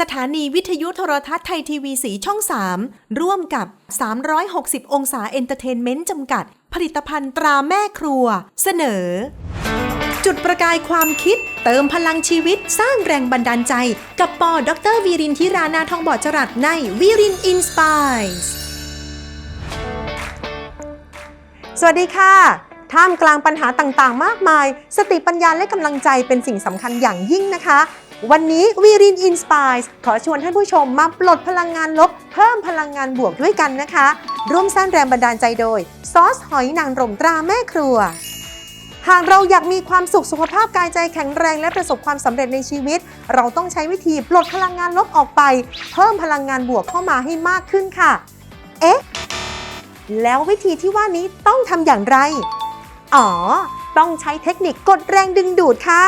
สถานีวิทยุโทรทัศน์ไทยทีวีสีช่อง 3 ร่วมกับ 360 องศาเอนเตอร์เทนเมนต์จำกัด ผลิตภัณฑ์ตราแม่ครัว เสนอ จุดประกายความคิด เติมพลังชีวิตสร้างแรงบันดาลใจ กับปอดรวีรินทิรานาทองบอดจรัสในวีรินอินสปายส์สวัสดีค่ะท่ามกลางปัญหาต่างๆ มากมาย สติปัญญาและกำลังใจเป็นสิ่งสำคัญอย่างยิ่งนะคะ วันนี้วีรินอินสปายขอชวนท่านผู้ชมมาปลดพลังงานลบ เพิ่มพลังงานบวกด้วยกันนะคะ ร่วมสร้างแรงบันดาลใจโดย ซอสหอยนางรมตราแม่ครัว หากเราอยากมีความสุขสุขภาพกายใจแข็งแรงและประสบความสำเร็จในชีวิต เราต้องใช้วิธีปลดพลังงานลบออกไป เพิ่มพลังงานบวกเข้ามาให้มากขึ้นค่ะ เอ๊ะ แล้ววิธีที่ว่านี้ต้องทำอย่างไร อ๋อ ต้องใช้เทคนิคกดแรงดึงดูดค่ะ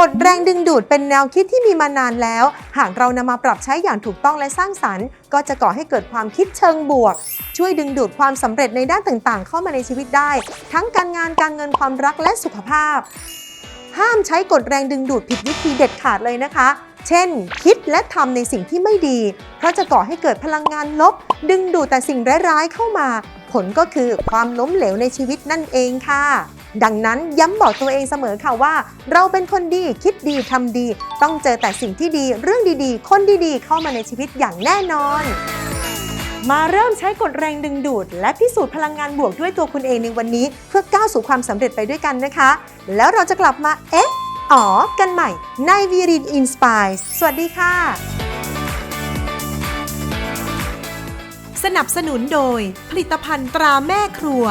กดแรงดึงดูดเป็นแนวคิดที่มีมานานแล้ว หากเรานำมาปรับใช้อย่างถูกต้องและสร้างสรรค์ ก็จะก่อให้เกิดความคิดเชิงบวก ช่วยดึงดูดความสำเร็จในด้านต่างๆ เข้ามาในชีวิตได้ ทั้งการงานการเงินความรักและสุขภาพ ห้ามใช้กฎแรงดึงดูดผิดวิธีเด็ดขาดเลยนะคะ เช่น คิดและทำในสิ่งที่ไม่ดี เพราะจะก่อให้เกิดพลังงานลบ ดึงดูดแต่สิ่งร้ายๆเข้ามา ผลก็คือความล้มเหลวในชีวิตนั่นเองค่ะ ดังนั้นย้ำบอกตัวเองเสมอค่ะว่า เราเป็นคนดีคิดดีทำดี ต้องเจอแต่สิ่งที่ดีเรื่องดีๆ คนดีๆ เข้ามาในชีวิตอย่างแน่นอน มาเริ่มใช้กฎแรงดึงดูด และพิสูจน์พลังงานบวกด้วยตัวคุณเองในวันนี้ เพื่อก้าวสู่ความสำเร็จไปด้วยกันนะคะ แล้วเราจะกลับมาเอ๊ะอ๋อกันใหม่ในวีรินอินสปายสวัสดีค่ะ สนับสนุนโดยผลิตภัณฑ์ตราแม่ครัว